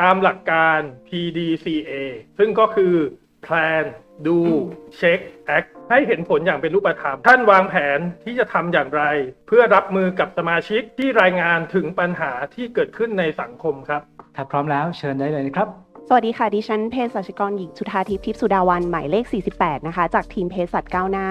ตามหลักการ PDCA ซึ่งก็คือ plan do check act ให้เห็นผลอย่างเป็นรูปธรรม ท่านวางแผนที่จะทำอย่างไร เพื่อรับมือกับสมาชิกที่รายงานถึงปัญหาที่เกิดขึ้นในสังคมครับ ถ้าพร้อมแล้วเชิญได้เลยนะครับ สวัสดีค่ะ ดิฉันเภสัชกรหญิงจุธาทิพย์ทิพสุดาวันหมายเลข 48 นะคะ จากทีมเภสัชก้าวหน้า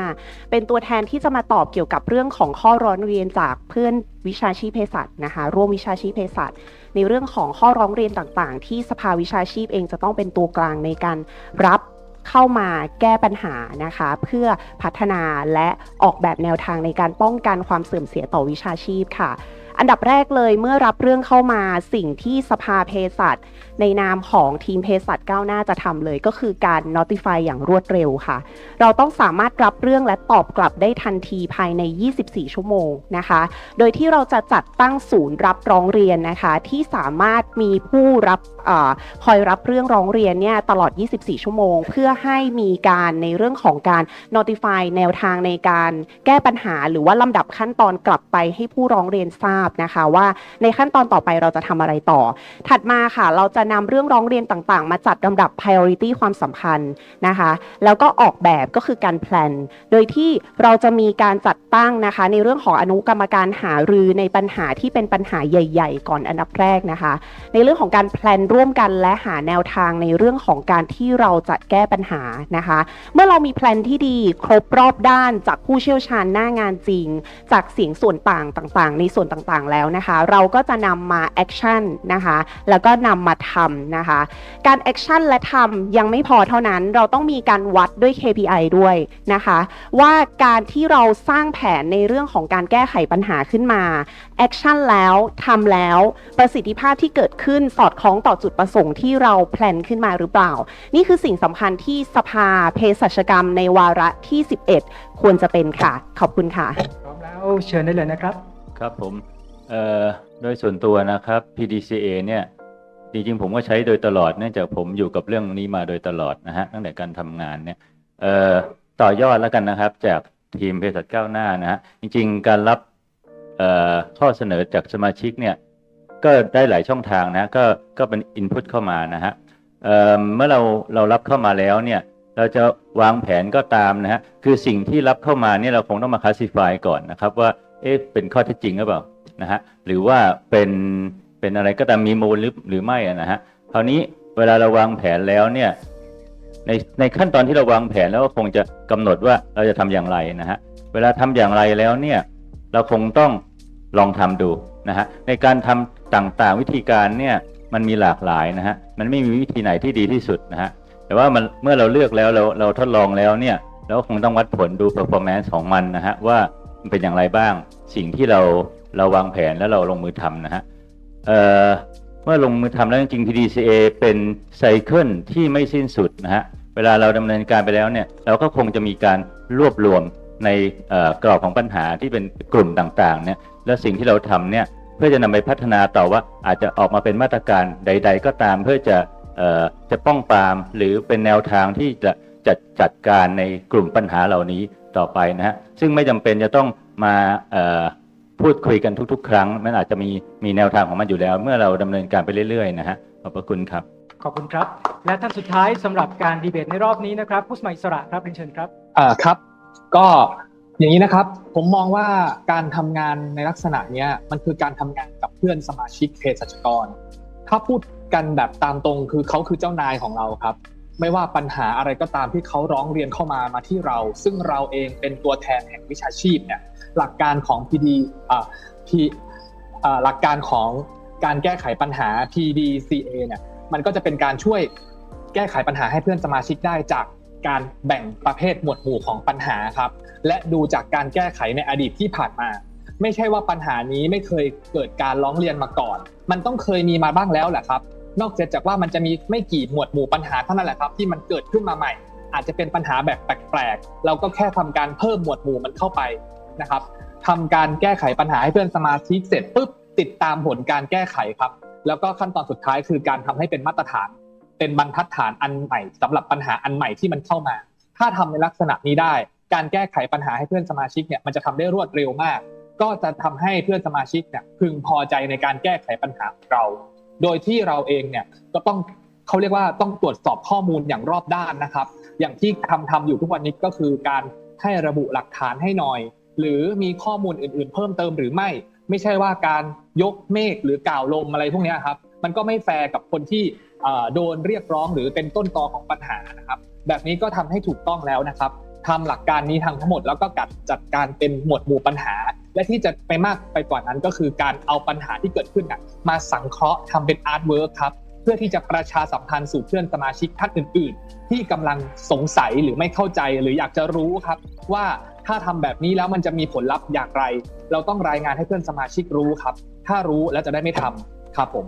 เป็นตัวแทนที่จะมาตอบเกี่ยวกับเรื่องของข้อร้องเรียนจากเพื่อนวิชาชีพเภสัชนะคะ ร่วมวิชาชีพเภสัชในเรื่องของข้อร้องเรียนต่างๆ ที่สภาวิชาชีพเองจะต้องเป็นตัวกลางในการรับเข้ามาแก้ปัญหานะคะ เพื่อพัฒนาและออกแบบแนวทางในการป้องกันความเสื่อมเสียต่อวิชาชีพค่ะ อันดับแรกเลยเมื่อรับเรื่องเข้ามาสิ่งที่สภาเภสัชในนามของทีมเภสัชก้าวหน้าจะทำเลยก็คือการ notify อย่างรวดเร็วค่ะ เราต้องสามารถรับเรื่องและตอบกลับได้ทันทีภายใน 24 ชั่วโมงนะคะ โดยที่เราจะจัดตั้งศูนย์รับร้องเรียนนะคะ ที่สามารถมีผู้รับอคอยรับเรื่องร้องเรียนเนี่ยตลอด 24 ชั่วโมง เพื่อให้มีการในเรื่องของการ notify แนวทางในการแก้ปัญหา หรือว่าลำดับขั้นตอนกลับไปให้ผู้ร้องเรียนทราบนะคะว่าในขั้นตอนต่อไปเราจะทำอะไรต่อ ถัดมาค่ะ เราจะนำเรื่องร้องเรียนต่างๆ มาจัดลำดับ priority ความสำคัญนะคะ แล้วก็ออกแบบก็คือการ plan โดยที่เราจะมีการจัดตั้งนะคะ ในเรื่องของอนุกรรมการหารือในปัญหาที่เป็นปัญหาใหญ่ ๆ ก่อนอันดับแรกนะคะ ในเรื่องของการแพลนร่วมกันและหาแนวทางในเรื่องของการที่เราจะแก้ปัญหานะคะ เมื่อเรามีแพลนที่ดีครบรอบด้านจากผู้เชี่ยวชาญหน้างานจริง จากเสียงส่วนต่างต่างๆ ในส่วนต่างๆแล้วนะคะ เราก็จะนำมาแอคชั่นนะคะ แล้วก็นำมาทำนะคะ การแอคชั่นและทำยังไม่พอเท่านั้น เราต้องมีการวัดด้วย KPI ด้วยนะคะ ว่าการที่เราสร้างแผนในเรื่องของการแก้ไขปัญหาขึ้นมาแอคชั่นแล้วทำแล้วประสิทธิภาพที่เกิดขึ้นสอดคล้องต่อจุดประสงค์ที่เราแพลนขึ้นมาหรือเปล่า นี่คือสิ่งสำคัญที่สภาเภสัชกรรมในวาระที่ 11 ควรจะเป็นค่ะ ขอบคุณค่ะ พร้อมแล้วเชิญได้เลยนะครับ ครับผม เอ่อโดยส่วนตัวนะครับ PDCA เนี่ยจริงๆผมก็ใช้โดยตลอดเนื่องจากผมอยู่กับเรื่องนี้มาโดยตลอดนะฮะตั้งแต่การทำงานเนี่ยเอ่อต่อยอดแล้วกันนะครับ จากทีมเภสัชก้าวหน้านะฮะจริง ๆ การรับเอ่อข้อเสนอจากสมาชิกเนี่ยก็ได้หลายช่องทางนะก็ก็เป็นอินพุตเข้ามานะฮะเอ่อเมื่อเราเรารับเข้ามาแล้วเนี่ยเราจะวางแผนก็ตามนะฮะคือสิ่งที่รับเข้ามาเนี่ยเราคงต้องมาคลาสสิฟายก่อนนะครับว่าเอ๊ะเป็นข้อเท็จจริงหรือเปล่า นะฮะหรือว่าเป็นเป็นอะไรก็ตามมีมูลหรือหรือไม่นะฮะคราวนี้เวลาเราวางแผนแล้วเนี่ยในในขั้นตอนที่เราวางแผนแล้วก็คงจะกำหนดว่าเราจะทำอย่างไรนะฮะเวลาทำอย่างไรแล้วเนี่ยเราคงต้องลองทำดูนะฮะในการทำต่างๆวิธีการเนี่ยมันมีหลากหลายนะฮะมันไม่มีวิธีไหนที่ดีที่สุดนะฮะแต่ว่ามันเมื่อเราเลือกแล้วเราเราทดลองแล้วเนี่ยเราคงต้องวัดผลดู performance ของมันนะฮะว่ามันเป็นอย่างไรบ้างสิ่งที่เรา เราวางแผนแล้วเราลงมือทำนะฮะเเมื่อลงมือทำแล้วจริงๆ PDCA เป็นไซเคิลที่ไม่สิ้นสุดนะฮะเวลาเราดำเนินการไปแล้วเนี่ยเราก็คงจะมีการรวบรวมในกรอบของปัญหาที่เป็นกลุ่มต่างๆเนี่ยและสิ่งที่เราทำเนี่ยเพื่อจะนำไปพัฒนาต่อว่าอาจจะออกมาเป็นมาตรการใด ๆ ก็ตามเพื่อจะจะป้องปรามหรือเป็นแนวทางที่จะจัดจัดการในกลุ่มปัญหาเหล่านี้ต่อไปนะฮะซึ่งไม่จำเป็นจะต้องมา พูดคุยกันทุก ๆ ครั้ง มันอาจจะมีมีแนวทางของมันอยู่แล้ว เมื่อเราดำเนินการไปเรื่อยๆนะฮะขอบพระคุณครับ ขอบคุณครับ และท่านสุดท้ายสำหรับการดีเบตในรอบนี้นะครับ ผู้สมัครอิสระครับเรียนเชิญครับอ่าครับ ก็อย่างนี้นะครับ ผมมองว่าการทำงานในลักษณะเนี้ยมันคือการทำงานกับเพื่อนสมาชิกเภสัชกร ถ้าพูดกันแบบตามตรงคือเขาคือเจ้านายของเราครับ ไม่ว่าปัญหาอะไรก็ตามที่เขาร้องเรียนเข้ามามาที่เรา ซึ่งเราเองเป็นตัวแทนแห่งวิชาชีพเนี่ย หลักการของ PD อ่า P อ่าหลักการของการแก้ไขปัญหา PDCA เนี่ยมันก็จะเป็นการช่วยแก้ไขปัญหาให้เพื่อนสมาชิกได้จากการแบ่งประเภทหมวดหมู่ของปัญหาครับ และดูจากการแก้ไขในอดีตที่ผ่านมา ไม่ใช่ว่าปัญหานี้ไม่เคยเกิดการร้องเรียนมาก่อน มันต้องเคยมีมาบ้างแล้วแหละครับ นอกจากว่ามันจะมีไม่กี่หมวดหมู่ปัญหาเท่านั้นแหละครับที่มันเกิดขึ้นมาใหม่ อาจจะเป็นปัญหาแบบแปลกๆเราก็แค่ทำการเพิ่มหมวดหมู่มันเข้าไป นะครับทำการแก้ไขปัญหาให้เพื่อนสมาชิกเสร็จปุ๊บติดตามผลการแก้ไขครับ แล้วก็ขั้นตอนสุดท้ายคือการทำให้เป็นมาตรฐาน เป็นบรรทัดฐานอันใหม่สำหรับปัญหาอันใหม่ที่มันเข้ามา ถ้าทำในลักษณะนี้ได้ การแก้ไขปัญหาให้เพื่อนสมาชิกเนี่ยมันจะทำได้รวดเร็วมาก ก็จะทำให้เพื่อนสมาชิกเนี่ยพึงพอใจในการแก้ไขปัญหาเรา โดยที่เราเองเนี่ยก็ต้องเขาเรียกว่าต้องตรวจสอบข้อมูลอย่างรอบด้านนะครับ อย่างที่ทำทำอยู่ทุกวันนี้ก็คือการให้ระบุหลักฐานให้หน่อย หรือมีข้อมูลอื่น ๆ เพิ่มเติมหรือไม่ ไม่ใช่ว่าการยกเมฆหรือกล่าวลมอะไรพวกนี้ครับ มันก็ไม่แฟร์กับคนที่โดนเรียกร้องหรือเป็นต้นตอของปัญหานะครับ แบบนี้ก็ทำให้ถูกต้องแล้วนะครับทำหลักการนี้ทั้งทั้งหมดแล้วก็กัดจัดการเป็นหมวดหมู่ปัญหา และที่จะไปมากไปกว่านั้นก็คือการเอาปัญหาที่เกิดขึ้นนะมาสังเคราะห์ทำเป็นอาร์ตเวิร์กครับเพื่อที่จะประชาสัมพันธ์สู่เพื่อนสมาชิกท่านอื่น ๆ ที่กำลังสงสัยหรือไม่เข้าใจหรืออยากจะรู้ครับว่า ถ้าทำแบบนี้แล้วมันจะมีผลลัพธ์อย่างไร เราต้องรายงานให้เพื่อนสมาชิกรู้ครับ ถ้ารู้แล้วจะได้ไม่ทำครับผม